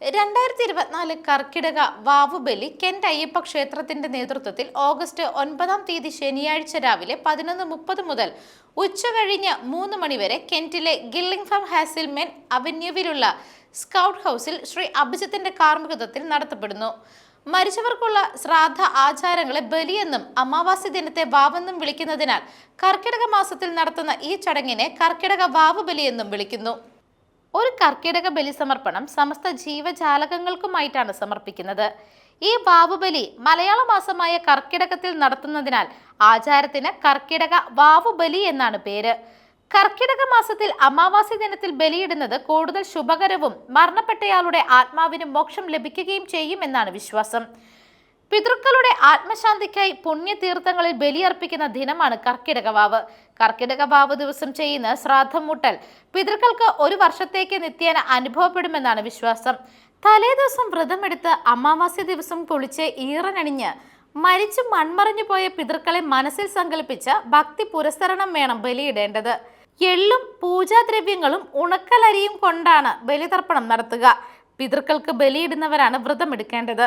രണ്ടായിരത്തി ഇരുപത്തിനാല് കർക്കിടക വാവുബലി കെന്റ് അയ്യപ്പ ക്ഷേത്രത്തിന്റെ നേതൃത്വത്തിൽ ഓഗസ്റ്റ് ഒൻപതാം തീയതി ശനിയാഴ്ച രാവിലെ പതിനൊന്ന് മുപ്പത് മുതൽ ഉച്ച കഴിഞ്ഞ് മൂന്ന് മണിവരെ കെന്റിലെ ഗില്ലിംഗ്ഫാം ഹാസിൽമെൻ അവന്യൂവിലുള്ള സ്കൗട്ട് ഹൗസിൽ ശ്രീ അഭിജിത്തിന്റെ കാർമ്മികത്വത്തിൽ നടത്തപ്പെടുന്നു. മരിച്ചവർക്കുള്ള ശ്രാദ്ധ ആചാരങ്ങളെ ബലിയെന്നും അമാവാസി ദിനത്തെ വാവെന്നും വിളിക്കുന്നതിനാൽ കർക്കിടക മാസത്തിൽ നടത്തുന്ന ഈ ചടങ്ങിനെ കർക്കിടക വാവ് ബലിയെന്നും വിളിക്കുന്നു. ഒരു കർക്കിടക ബലി സമർപ്പണം സമസ്ത ജീവജാലകങ്ങൾക്കുമായിട്ടാണ് സമർപ്പിക്കുന്നത്. ഈ വാവുബലി മലയാള മാസമായ കർക്കിടകത്തിൽ നടത്തുന്നതിനാൽ ആചാരത്തിന് കർക്കിടക വാവുബലി എന്നാണ് പേര്. കർക്കിടക മാസത്തിൽ അമാവാസി ദിനത്തിൽ ബലിയിടുന്നത് കൂടുതൽ ശുഭകരവും മരണപ്പെട്ടയാളുടെ ആത്മാവിന് മോക്ഷം ലഭിക്കുകയും ചെയ്യുമെന്നാണ് വിശ്വാസം. പിതൃക്കളുടെ ആത്മശാന്തിക്കായി പുണ്യതീർത്ഥങ്ങളിൽ ബലിയർപ്പിക്കുന്ന ദിനമാണ് കർക്കിടക വാവ്. കർക്കിടക വാവ് ദിവസം ചെയ്യുന്ന ശ്രാദ്ധം മുട്ടൽ പിതൃക്കൾക്ക് ഒരു വർഷത്തേക്ക് നിത്യേന അനുഭവപ്പെടുമെന്നാണ് വിശ്വാസം. തലേ ദിവസം വ്രതമെടുത്ത് അമാവാസ്യ ദിവസം കുളിച്ച് ഈറനണിഞ്ഞ് മരിച്ചു മൺമറിഞ്ഞു പോയ പിതൃക്കളെ മനസ്സിൽ സങ്കല്പിച്ച് ഭക്തി പുരസ്കരണം വേണം ബലിയിടേണ്ടത്. എള്ളും പൂജാദ്രവ്യങ്ങളും ഉണക്കലരിയും കൊണ്ടാണ് ബലിതർപ്പണം നടത്തുക. പിതൃക്കൾക്ക് ബലിയിടുന്നവരാണ് വ്രതമെടുക്കേണ്ടത്.